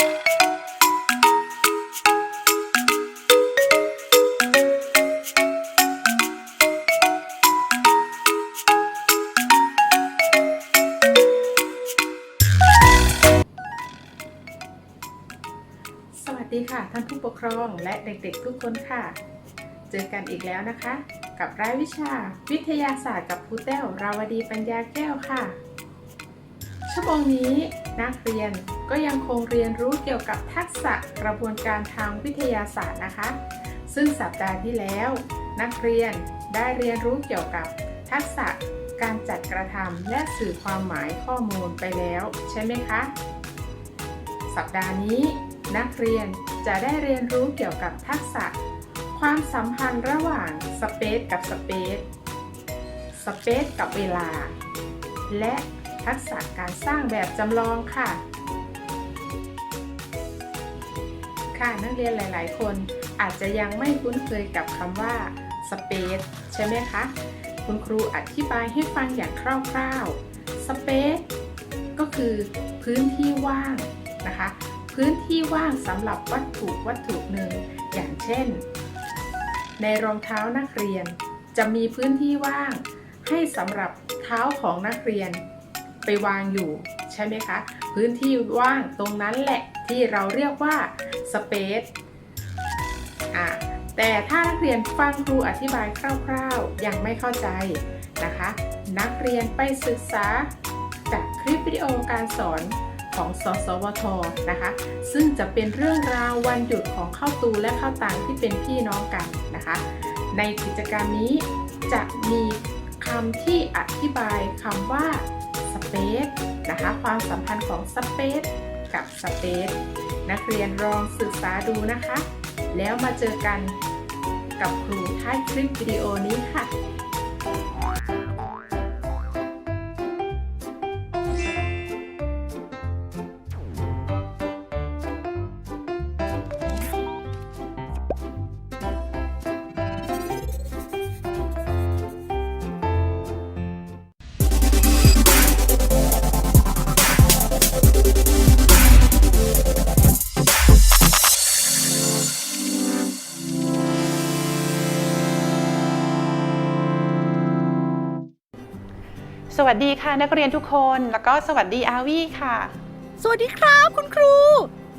สวัสดีค่ะท่านผู้ปกครองและเด็กๆทุกคนค่ะ เจอกันอีกแล้วนะคะ กับรายวิชา วิทยาศาสตร์กับครูแต้วราวดีปัญญาแก้วค่ะ ชั่วโมงนี้นักเรียน ก็ยังคงเรียนรู้เกี่ยวกับทักษะกระบวนการทางวิทยาศาสตร์นะคะ ซึ่งสัปดาห์ที่แล้ว นักเรียนได้เรียนรู้เกี่ยวกับทักษะการจัดกระทำและสื่อความหมายข้อมูลไปแล้วใช่ไหมคะ สัปดาห์นี้ นักเรียนจะได้เรียนรู้เกี่ยวกับทักษะ ความสัมพันธ์ระหว่างสเปซกับสเปซสเปซกับเวลา และทักษะการสร้างแบบจำลองค่ะ ค่ะ นักเรียนหลาย ๆ คนอาจจะยังไม่คุ้นเคยกับคำว่าสเปซใช่ไหมคะ คุณครูอธิบายให้ฟังอย่างคร่าวๆสเปซก็คือพื้นที่ว่างนะคะ พื้นที่ว่างสำหรับวัตถุวัตถุหนึ่ง อย่างเช่น ในรองเท้านักเรียน จะมีพื้นที่ว่าง ให้สำหรับเท้าของนักเรียนไปวางอยู่ใช่ไหมคะ พื้นที่ว่างตรงนั้นแหละที่เราเรียกว่าสเปซอะแต่ถ้านักเรียนฟังครูอธิบายคร่าวๆ ยังไม่เข้าใจนะคะ นักเรียนไปศึกษาจากคลิปวิดีโอการสอนของสสวทนะคะ ซึ่งจะเป็นเรื่องราววันหยุดของข้าวตูและข้าวตังที่เป็นพี่น้องกันนะคะ ในกิจกรรมนี้จะมีคำที่อธิบายคำว่า เปซนะคะ ความสัมพันธ์ของสเปซกับสเปซนักเรียนลองศึกษาดูนะคะ แล้วมาเจอกันกับครูท้ายคลิปวิดีโอนี้ค่ะ สวัสดีค่ะนักเรียนทุกคน แล้วก็สวัสดีอาวี่ค่ะ สวัสดีครับคุณครู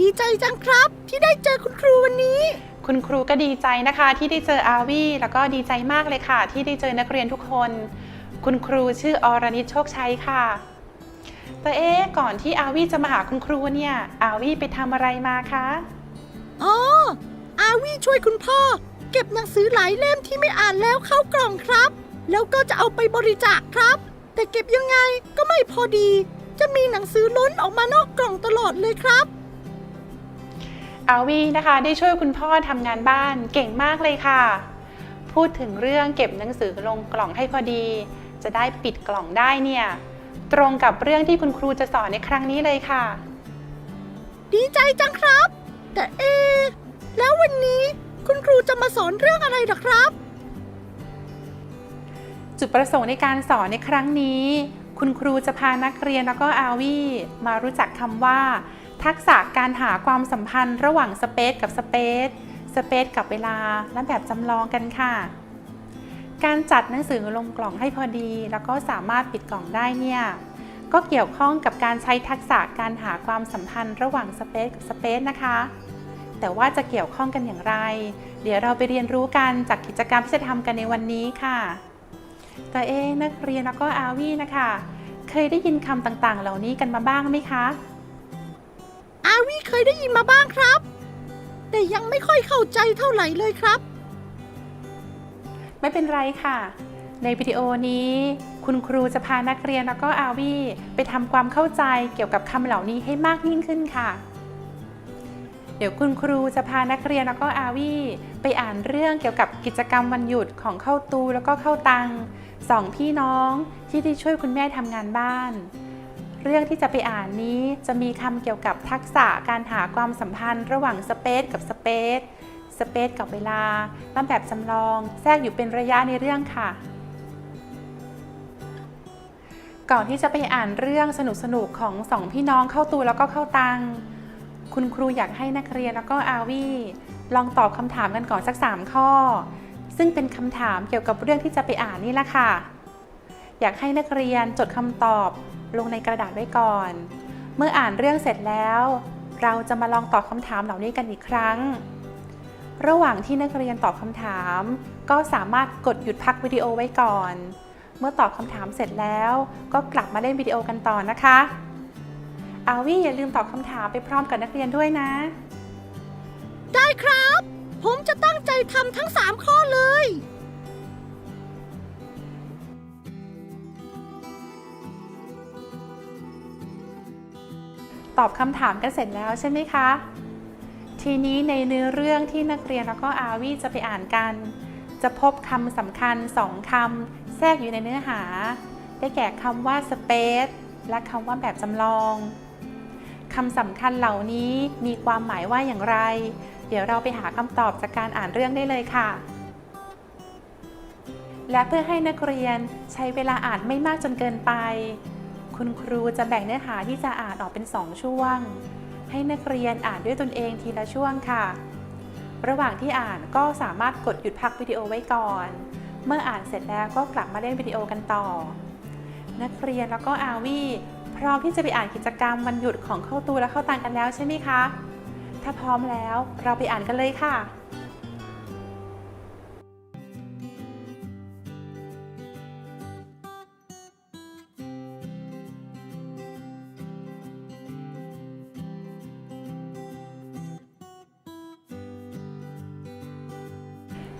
ดีใจจังครับที่ได้เจอคุณครูวันนี้ คุณครูก็ดีใจนะคะที่ได้เจออาวี่แล้วก็ดีใจมากเลยค่ะ ที่ได้เจอนักเรียนทุกคน คุณครูชื่ออรณิตโชคชัยค่ะ แต่เอ๊ะก่อนที่อาวี่จะมาหาคุณครูเนี่ยอาวี่ไปทำอะไรมาคะอ๋อ อาวีช่วยคุณพ่อ เก็บหนังสือหลายเล่มที่ไม่อ่านแล้วเข้ากล่องครับ แล้วก็จะเอาไปบริจาคครับ แต่เก็บยังไงก็ไม่พอดี จะมีหนังสือล้นออกมานอกกล่องตลอดเลยครับ อาวี่นะคะได้ช่วยคุณพ่อทำงานบ้านเก่งมากเลยค่ะ พูดถึงเรื่องเก็บหนังสือลงกล่องให้พอดี จะได้ปิดกล่องได้เนี่ย ตรงกับเรื่องที่คุณครูจะสอนในครั้งนี้เลยค่ะ ดีใจจังครับ แต่เอะแล้ววันนี้คุณครูจะมาสอนเรื่องอะไรหรอครับ จุดประสงค์ในการสอนในครั้งนี้ คุณครูจะพานักเรียนแล้วก็อาวีมารู้จักคำว่า ทักษะการหาความสัมพันธ์ระหว่างสเปซกับสเปซสเปซกับเวลาและแบบจำลองกันค่ะ การจัดหนังสือลงกล่องให้พอดี แล้วก็สามารถปิดกล่องได้เนี่ยก็เกี่ยวข้องกับการใช้ทักษะการหาความสัมพันธ์ระหว่างสเปซกับสเปซนะคะ แต่ว่าจะเกี่ยวข้องกันอย่างไร เดี๋ยวเราไปเรียนรู้กันจากกิจกรรมที่จะทำกันในวันนี้ค่ะ ตัวเองนักเรียนแล้วก็อาวีนะคะ เคยได้ยินคำต่างๆ เหล่านี้กันมาบ้างไหมคะ อาวีเคยได้ยินมาบ้างครับ แต่ยังไม่ค่อยเข้าใจเท่าไหร่เลยครับ ไม่เป็นไรค่ะ ในวิดีโอนี้ คุณครูจะพานักเรียนแล้วก็อาวีไปทำความเข้าใจเกี่ยวกับคำเหล่านี้ให้มากยิ่งขึ้นค่ะ เดี๋ยวคุณครูจะพานักเรียนแล้วก็อาวีไปอ่านเรื่องเกี่ยวกับกิจกรรมวันหยุดของเข้าตูแล้วก็เข้าตัง สองพี่น้องที่ได้ช่วยคุณแม่ทำงานบ้าน เรื่องที่จะไปอ่านนี้จะมีคำเกี่ยวกับทักษะการหาความสัมพันธ์ระหว่างสเปซกับสเปซสเปซกับเวลาละแบบจำลอง แทรกอยู่เป็นระยะในเรื่องค่ะ ก่อนที่จะไปอ่านเรื่องสนุกๆของสองพี่น้องเข้าตูแล้วก็เข้าตัง คุณครูอยากให้นักเรียนแล้วก็อาวีลองตอบคำถามกันก่อนสัก 3 ข้อ ซึ่งเป็นคำถามเกี่ยวกับเรื่องที่จะไปอ่านนี่แหละค่ะ อยากให้นักเรียนจดคำตอบลงในกระดาษไว้ก่อน เมื่ออ่านเรื่องเสร็จแล้ว เราจะมาลองตอบคำถามเหล่านี้กันอีกครั้ง ระหว่างที่นักเรียนตอบคำถาม ก็สามารถกดหยุดพักวิดีโอไว้ก่อน เมื่อตอบคำถามเสร็จแล้ว ก็กลับมาเล่นวิดีโอกันต่อนะคะอาวี่อย่าลืมตอบคำถามไปพร้อมกับนักเรียนด้วยนะ ได้ครับ ผมจะตั้งใจทำทั้ง3ข้อเลย ตอบคำถามกันเสร็จแล้วใช่ไหมคะ ทีนี้ในเนื้อเรื่องที่นักเรียนแล้วก็อาวีจะไปอ่านกัน จะพบคำสำคัญสองคำแทรกอยู่ในเนื้อหา ได้แก่คำว่า space และคำว่าแบบจำลองคำสำคัญเหล่านี้มีความหมายว่าอย่างไร เดี๋ยวเราไปหาคำตอบจากการอ่านเรื่องได้เลยค่ะ และเพื่อให้นักเรียนใช้เวลาอ่านไม่มากจนเกินไป คุณครูจะแบ่งเนื้อหาที่จะอ่านออกเป็น 2 ช่วง ให้นักเรียนอ่านด้วยตนเองทีละช่วงค่ะ ระหว่างที่อ่านก็สามารถกดหยุดพักวิดีโอไว้ก่อน เมื่ออ่านเสร็จแล้วก็กลับมาเล่นวิดีโอกันต่อ นักเรียนแล้วก็อาวีพร้อมที่จะไปอ่านกิจกรรมวันหยุดของเข้าตูและเข้าตังกันแล้วใช่ไหมคะ ถ้าพร้อมแล้วเราไปอ่านกันเลยค่ะ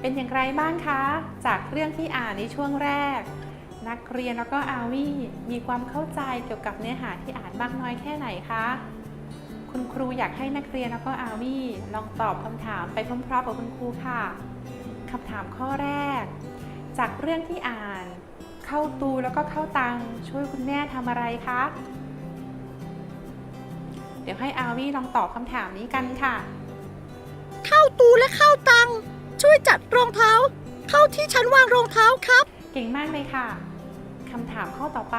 เป็นอย่างไรบ้างคะ จากเรื่องที่อ่านในช่วงแรก นักเรียนแล้วก็อาวี่มีความเข้าใจเกี่ยวกับเนื้อหาที่อ่านมากน้อยแค่ไหนคะ คุณครูอยากให้นักเรียนแล้วก็อาวีลองตอบคำถามไปพร้อมๆกับคุณครูค่ะคำถามข้อแรก จากเรื่องที่อ่านเข้าตูแล้วก็เข้าตังช่วยคุณแม่ทำอะไรคะ เดี๋ยวให้อาวีลองตอบคำถามนี้กันค่ะ เข้าตูและเข้าตัง ช่วยจัดรองเท้า เข้าที่ชั้นวางรองเท้าครับ เก่งมากเลยค่ะคำถามข้อต่อไป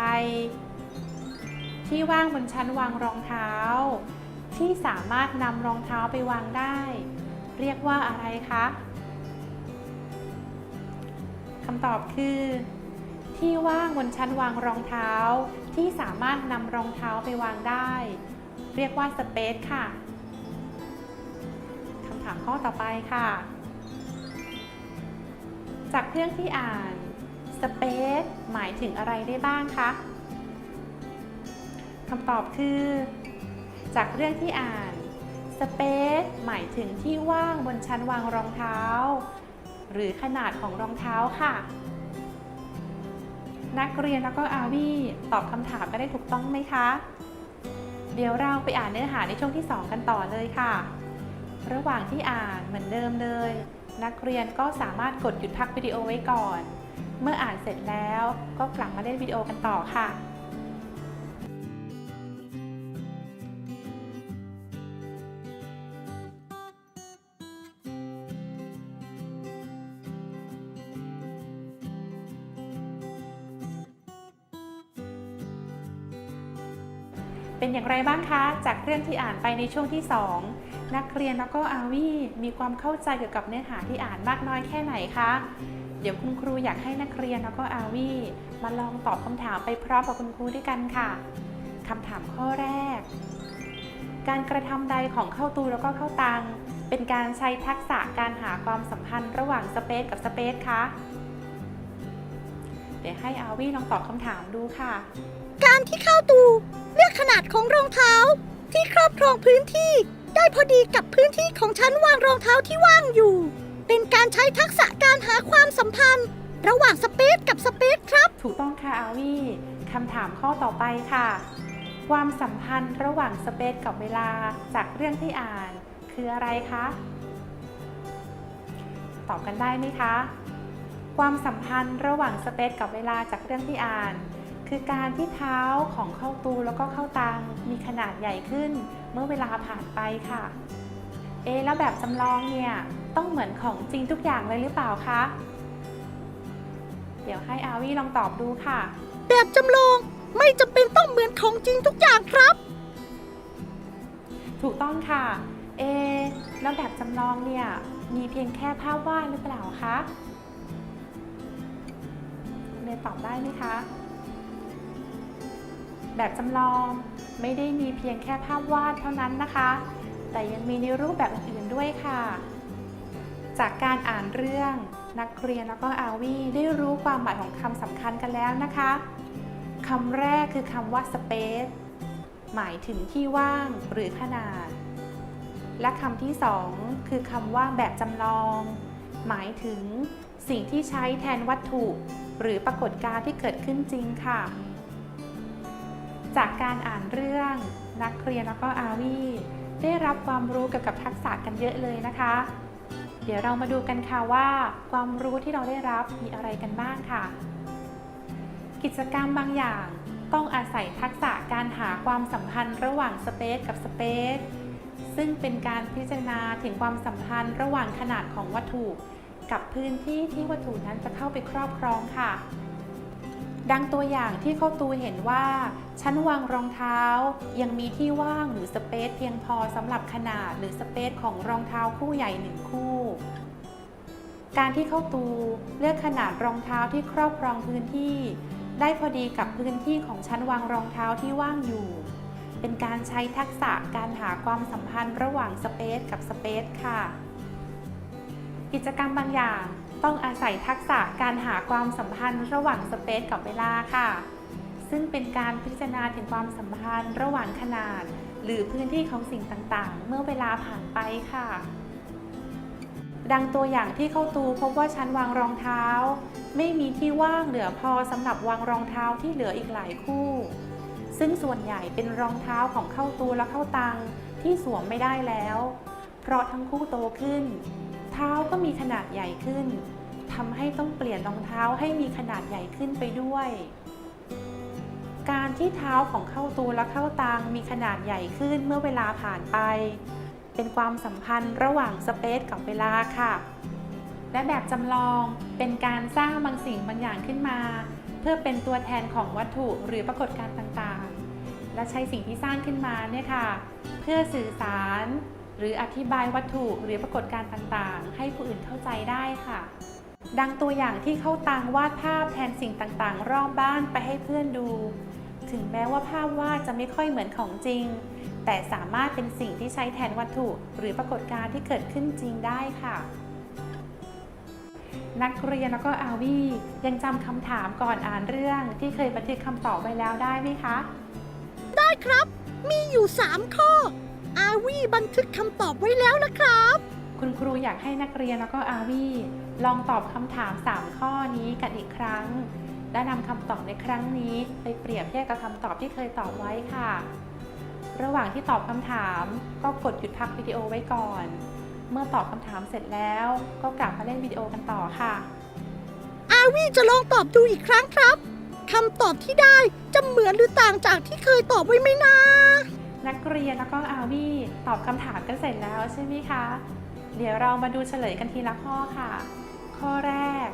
ที่ว่างบนชั้นวางรองเท้า ที่สามารถนำรองเท้าไปวางได้ เรียกว่าอะไรคะคำตอบคือ ที่ว่างบนชั้นวางรองเท้า ที่สามารถนำรองเท้าไปวางได้ เรียกว่าสเปซค่ะคำถามข้อต่อไปค่ะ จากเรื่องที่อ่าน space หมายถึงอะไรได้บ้างคะคำตอบคือ จากเรื่องที่อ่าน space หมายถึงที่ว่างบนชั้นวางรองเท้า หรือขนาดของรองเท้าค่ะ นักเรียนแล้วก็อาวีตอบคำถามก็ได้ถูกต้องไหมคะ เดี๋ยวเราไปอ่านเนื้อหาในช่วงที่ 2 กันต่อเลยค่ะ ระหว่างที่อ่านเหมือนเดิมเลย นักเรียนก็สามารถกดหยุดพักวิดีโอไว้ก่อน เมื่ออ่านเสร็จแล้วก็กลับมาเล่นวิดีโอกันต่อค่ะ อย่างไรบ้างคะ จากเรื่องที่อ่านไปในช่วงที่ 2 นักเรียนแล้วก็อาวีมีความเข้าใจเกี่ยวกับเนื้อหาที่อ่านมากน้อยแค่ไหนคะ เดี๋ยวคุณครูอยากให้นักเรียนแล้วก็อาวีมาลองตอบคำถามไปพร้อมกับคุณครูด้วยกันค่ะคำถามข้อแรก การกระทำใดของเข้าตูแล้วก็เข้าตัง เป็นการใช้ทักษะการหาความสัมพันธ์ระหว่างสเปซกับสเปซคะเดี๋ยวให้อาวีลองตอบคำถามดูค่ะ การที่เข้าตู เลือกขนาดของรองเท้า ที่ครอบครองพื้นที่ ได้พอดีกับพื้นที่ของชั้นวางรองเท้าที่ว่างอยู่ เป็นการใช้ทักษะการหาความสัมพันธ์ ระหว่างสเปซกับสเปซครับ ถูกต้องค่ะอาวี่คำถามข้อต่อไปค่ะ ความสัมพันธ์ระหว่างสเปซกับเวลาจากเรื่องที่อ่าน คืออะไรคะตอบกันได้ไหมคะ ความสัมพันธ์ระหว่างสเปซกับเวลาจากเรื่องที่อ่าน คือการที่เท้าของเข้าตูแล้วก็เข้าตังมีขนาดใหญ่ขึ้น เมื่อเวลาผ่านไปค่ะ เอะแล้วแบบจำลองเนี่ยต้องเหมือนของจริงทุกอย่างเลยหรือเปล่าคะ เดี๋ยวให้อาวีลองตอบดูค่ะ แบบจำลองไม่จำเป็นต้องเหมือนของจริงทุกอย่างครับ ถูกต้องค่ะ เอะแล้วแบบจำลองเนี่ยมีเพียงแค่ภาพวาดหรือเปล่าคะเนยตอบได้ไหมคะ แบบจำลองไม่ได้มีเพียงแค่ภาพวาดเท่านั้นนะคะ แต่ยังมีในรูปแบบอื่นๆด้วยค่ะ จากการอ่านเรื่องนักเรียนแล้วก็อาวีได้รู้ความหมายของคำสำคัญกันแล้วนะคะคำแรกคือคำว่า space หมายถึงที่ว่างหรือขนาด และคำที่สองคือคำว่าแบบจำลอง หมายถึงสิ่งที่ใช้แทนวัตถุ หรือปรากฏการณ์ที่เกิดขึ้นจริงค่ะ จากการอ่านเรื่องนักเรียนแล้วก็อาวีได้รับความรู้เกี่ยวกับทักษะกันเยอะเลยนะคะ เดี๋ยวเรามาดูกันค่ะว่า ความรู้ที่เราได้รับมีอะไรกันบ้างค่ะ กิจกรรมบางอย่างต้องอาศัยทักษะการหาความสัมพันธ์ระหว่างสเปซกับสเปซซึ่งเป็นการพิจารณาถึงความสัมพันธ์ระหว่างขนาดของวัตถุ กับพื้นที่ที่วัตถุนั้นจะเข้าไปครอบครองค่ะ ดังตัวอย่างที่เข้าตูเห็นว่า ชั้นวางรองเท้ายังมีที่ว่างหรือสเปซเพียงพอสำหรับขนาดหรือสเปซของรองเท้าคู่ใหญ่หนึ่งคู่ การที่เข้าตูเลือกขนาดรองเท้าที่ครอบครองพื้นที่ ได้พอดีกับพื้นที่ของชั้นวางรองเท้าที่ว่างอยู่ เป็นการใช้ทักษะการหาความสัมพันธ์ระหว่างสเปซกับสเปซค่ะ กิจกรรมบางอย่าง ต้องอาศัยทักษะการหาความสัมพันธ์ระหว่างสเปซกับเวลาค่ะ ซึ่งเป็นการพิจารณาถึงความสัมพันธ์ระหว่างขนาด หรือพื้นที่ของสิ่งต่างๆ เมื่อเวลาผ่านไปค่ะ ดังตัวอย่างที่เข้าตูพบว่าชั้นวางรองเท้า ไม่มีที่ว่างเหลือพอสำหรับวางรองเท้าที่เหลืออีกหลายคู่ ซึ่งส่วนใหญ่เป็นรองเท้าของเข้าตูและเข้าตังที่สวมไม่ได้แล้ว เพราะทั้งคู่โตขึ้น เท้าก็มีขนาดใหญ่ขึ้น ทำให้ต้องเปลี่ยนรองเท้าให้มีขนาดใหญ่ขึ้นไปด้วย การที่เท้าของเข้าตูและเข้าตังมีขนาดใหญ่ขึ้นเมื่อเวลาผ่านไป เป็นความสัมพันธ์ระหว่างสเปซกับเวลาค่ะ และแบบจำลองเป็นการสร้างบางสิ่งบางอย่างขึ้นมา เพื่อเป็นตัวแทนของวัตถุหรือปรากฏการณ์ต่างๆ และใช้สิ่งที่สร้างขึ้นมาเนี่ยค่ะ เพื่อสื่อสารหรืออธิบายวัตถุหรือปรากฏการณ์ต่างๆ ให้ผู้อื่นเข้าใจได้ค่ะ ดังตัวอย่างที่เข้าตังวาดภาพแทนสิ่งต่างๆ รอบบ้านไปให้เพื่อนดู ถึงแม้ว่าภาพวาดจะไม่ค่อยเหมือนของจริง แต่สามารถเป็นสิ่งที่ใช้แทนวัตถุ หรือปรากฏการณ์ที่เกิดขึ้นจริงได้ค่ะ นักเรียนแล้วก็อาวียังจำคำถามก่อนอ่านเรื่องที่เคยบันทึกคำตอบไว้แล้วได้ไหมคะ ได้ครับ มีอยู่ 3 ข้อ อาวีบันทึกคำตอบไว้แล้วนะครับ คุณครูอยากให้นักเรียนแล้วก็อาวี ลองตอบคำถาม 3 ข้อนี้กันอีกครั้ง และนำคำตอบในครั้งนี้ไปเปรียบเทียบกับคำตอบที่เคยตอบไว้ค่ะ ระหว่างที่ตอบคำถามก็กดหยุดพักวิดีโอไว้ก่อน เมื่อตอบคำถามเสร็จแล้วก็กลับมาเล่นวิดีโอกันต่อค่ะ อาวีจะลองตอบดูอีกครั้งครับคำตอบที่ได้จะเหมือนหรือต่างจากที่เคยตอบไว้ไหมนะ นักเรียนแล้วก็อาวีตอบคำถามกันเสร็จแล้วใช่ไหมคะ เดี๋ยวเรามาดูเฉลยกันทีละข้อค่ะ ข้อแรก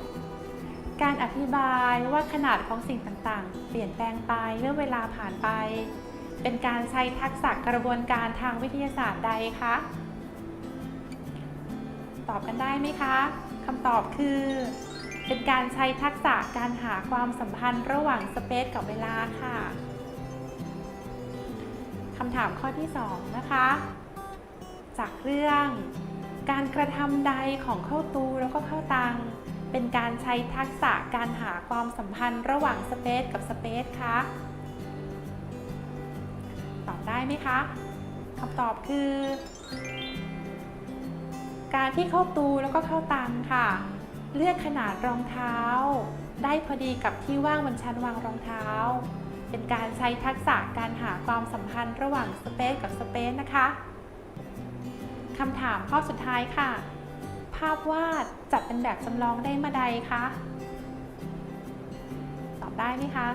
การอธิบายว่าขนาดของสิ่งต่างๆ เปลี่ยนแปลงไปเมื่อเวลาผ่านไป เป็นการใช้ทักษะกระบวนการทางวิทยาศาสตร์ใดคะ ตอบกันได้ไหมคะคำตอบคือ เป็นการใช้ทักษะการหาความสัมพันธ์ระหว่างสเปซกับเวลาค่ะคำถามข้อที่ 2 นะคะ จากเรื่อง การกระทำใดของเข้าตูแล้วก็เข้าตัง เป็นการใช้ทักษะการหาความสัมพันธ์ระหว่างสเปซกับสเปซคะตอบได้ไหมคะคำตอบคือ การที่เข้าตูแล้วก็เข้าตังค่ะ เลือกขนาดรองเท้า ได้พอดีกับที่ว่างบนชั้นวางรองเท้า เป็นการใช้ทักษะการหาความสัมพันธ์ระหว่างสเปซกับสเปซนะคะ คำถามข้อสุดท้ายค่ะ ภาพวาดจัดเป็นแบบจำลองได้เมื่อใดคะตอบได้ไหมคะ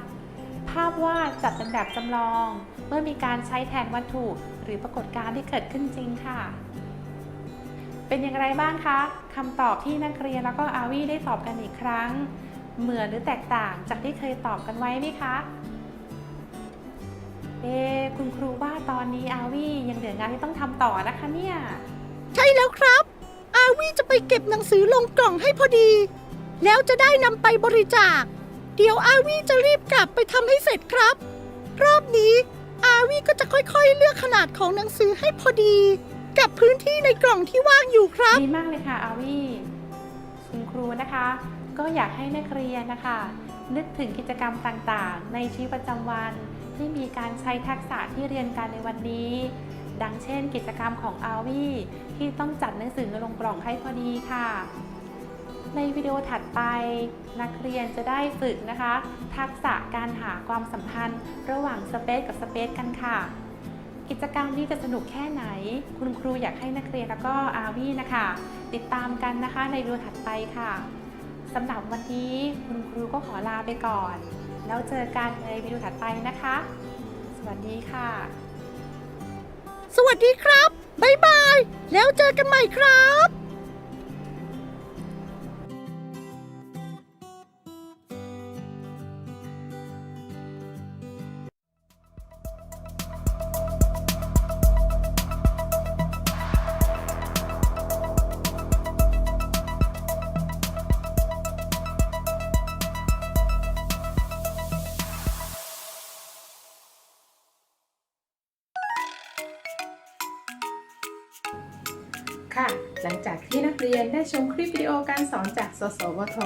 ภาพวาดจัดเป็นแบบจำลอง เมื่อมีการใช้แทนวัตถุหรือปรากฏการณ์ที่เกิดขึ้นจริงค่ะ เป็นอย่างไรบ้างคะคำตอบที่นักเรียนแล้วก็อาวีได้ตอบกันอีกครั้ง เหมือนหรือแตกต่างจากที่เคยตอบกันไว้ไหมคะ เเอะคุณครูว่าตอนนี้อาวี่ยังเหลืองานที่ต้องทำต่อนะคะเนี่ย ใช่แล้วครับ อาวี่จะไปเก็บหนังสือลงกล่องให้พอดี แล้วจะได้นำไปบริจาค เดี๋ยวอาวี่จะรีบกลับไปทำให้เสร็จครับ รอบนี้ อาวี่ก็จะค่อยๆ เลือกขนาดของหนังสือให้พอดี กับพื้นที่ในกล่องที่ว่างอยู่ครับ ดีมากเลยค่ะอาวี่คุณครูนะคะ ก็อยากให้นักเรียนนะคะ นึกถึงกิจกรรมต่างๆ ในชีวิตประจำวัน ที่มีการใช้ทักษะที่เรียนกันในวันนี้ ดังเช่น กิจกรรมของอาวี่ที่ต้องจัดหนังสือลงกล่องให้พอดีค่ะ ในวิดีโอถัดไป นักเรียนจะได้ฝึกนะคะ ทักษะการหาความสัมพันธ์ ระหว่างสเปซกับสเปซกันค่ะ กิจกรรมนี้จะสนุกแค่ไหน คุณครูอยากให้นักเรียนแล้วก็อาวี่นะคะ ติดตามกันนะคะในวิดีโอถัดไปค่ะ สำหรับวันนี้คุณครูก็ขอลาไปก่อน แล้วเจอกันในวิดีโอถัดไปนะคะ สวัสดีค่ะ สวัสดีครับ บ๊ายบาย แล้วเจอกันใหม่ครับ ค่ะ หลังจากที่นักเรียนได้ชมคลิปวิดีโอการสอนจาก สสวท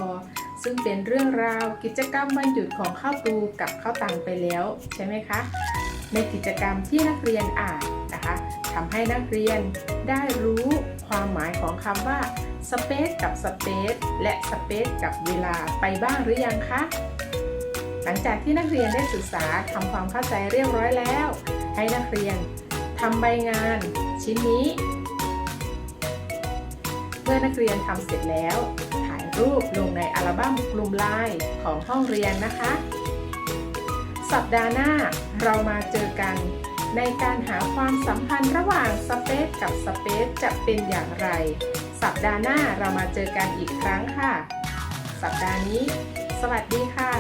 ซึ่งเป็นเรื่องราวกิจกรรมวันหยุดของข้าวตูกับข้าวตังไปแล้ว ใช่ไหมคะ ในกิจกรรมที่นักเรียนอ่านนะคะทำให้นักเรียนได้รู้ความหมายของคำว่า space กับ space และ space กับเวลาไปบ้างหรือยังคะ หลังจากที่นักเรียนได้ศึกษาทำความเข้าใจเรียบร้อยแล้ว ให้นักเรียนทำใบงานชิ้นนี้ มื่อนักเรียนทำเสร็จแล้ว ถ่ายรูปลงในอัลบั้มกลุ่มไลน์ของห้องเรียนนะคะ สัปดาห์หน้าเรามาเจอกันในการหาความสัมพันธ์ระหว่างสเปซกับสเปซจะเป็นอย่างไร สัปดาห์หน้าเรามาเจอกันอีกครั้งค่ะ สัปดาห์นี้ สวัสดีค่ะ